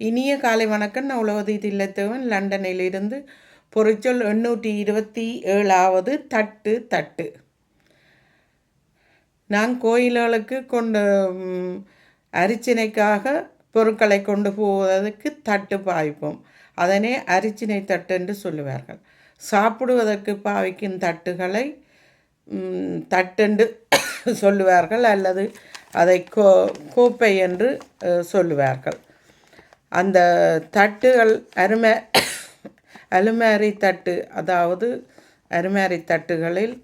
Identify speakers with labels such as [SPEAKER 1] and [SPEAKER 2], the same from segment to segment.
[SPEAKER 1] இனிய காலை வணக்கம். நான் உலகதி தில்லத்தவன். லண்டனிலிருந்து பொறிச்சொல் எண்ணூற்றி இருபத்தி ஏழாவது தட்டு தட்டு. நான் கோயில்களுக்கு கொண்டு அரிச்சினைக்காக அரிச்சனைக்காக பொருட்களை கொண்டு போவதற்கு தட்டு பாய்ப்போம். அதனை அரிச்சினை தட்டு என்று சொல்லுவார்கள். சாப்பிடுவதற்கு பாவிக்கும் தட்டுகளை ம், தட்டென்று சொல்லுவார்கள் அல்லது அதை கோ கோப்பை என்று சொல்லுவார்கள். அந்த தட்டுகள் அருமை அலுமாரி தட்டு அதாவது அருமாரி தட்டுகளில்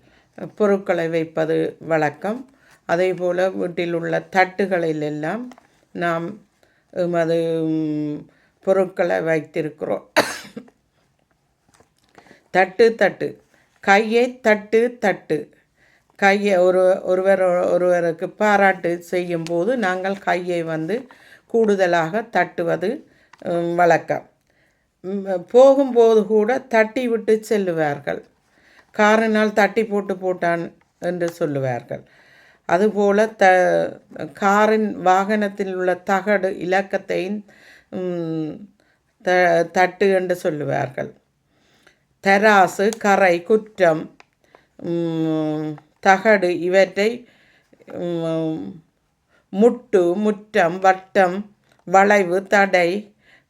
[SPEAKER 1] பொருட்களை வைப்பது வழக்கம். அதே போல் வீட்டில் உள்ள தட்டுகளில் எல்லாம் நாம் எமது பொருட்களை வைத்திருக்கிறோம். தட்டு தட்டு. கையை தட்டு தட்டு. கையை ஒரு ஒருவர் ஒருவருக்கு பாராட்டு செய்யும் போது நாங்கள் கையை வந்து கூடுதலாக தட்டுவது வழக்கம். போகும்போது கூட தட்டி விட்டு செல்லுவார்கள். காரினால் தட்டி போட்டு போட்டான் என்று சொல்லுவார்கள். அதுபோல் த காரின் வாகனத்தில் உள்ள தகடு இலக்கத்தையும் த தட்டு என்று சொல்லுவார்கள். தராசு கரை குற்றம் தகடு இவற்றை முட்டு முற்றம் வட்டம் வளைவு தடை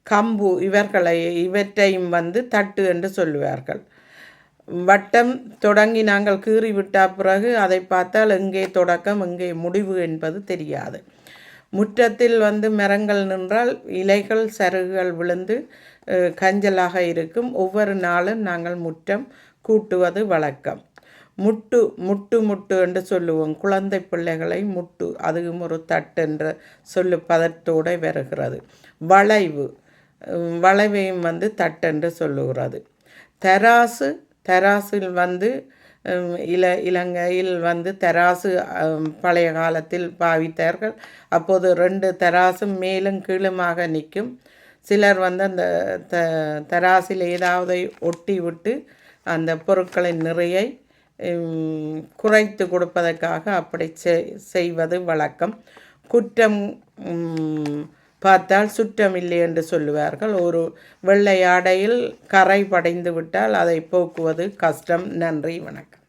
[SPEAKER 1] கம்பு இவர்களை இவற்றையும் வந்து தட்டு என்று சொல்லுவார்கள். வட்டம் தொடங்கி நாங்கள் கீறி விட்ட பிறகு அதை பார்த்தால் எங்கே தொடக்கம் எங்கே முடிவு என்பது தெரியாது. முற்றத்தில் வந்து மரங்கள் நின்றால் இலைகள் சருகுகள் விழுந்து கஞ்சலாக இருக்கும். ஒவ்வொரு நாளும் நாங்கள் முற்றம் கூட்டுவது வழக்கம். முட்டு முட்டு முட்டு என்று சொல்லுவோம். குழந்தை பிள்ளைகளை முட்டு அதுவும் ஒரு தட்டு என்ற சொல்லு பதத்தோடு வருகிறது. வளைவு வளைவையும் வந்து தட்டு என்று சொல்லுகிறது. தராசு தராசில் வந்து இல இலங்கையில் வந்து தராசு பழைய காலத்தில் பாவித்தார்கள். அப்போது ரெண்டு தராசும் மேலும் கீழுமாக நிற்கும். சிலர் வந்து அந்த த தராசில் ஏதாவது ஒட்டி விட்டு அந்த பொருட்களின் நிறையை குறைத்து கொடுப்பதற்காக அப்படி செய்- செய்வது வழக்கம். குற்றம் பார்த்தால் பார்த்தால் சுற்றமில்லை என்று சொல்லுவார்கள். ஒரு வெள்ளை ஆடையில் கரை படைந்து விட்டால் அதை போக்குவது கஷ்டம். நன்றி வணக்கம்.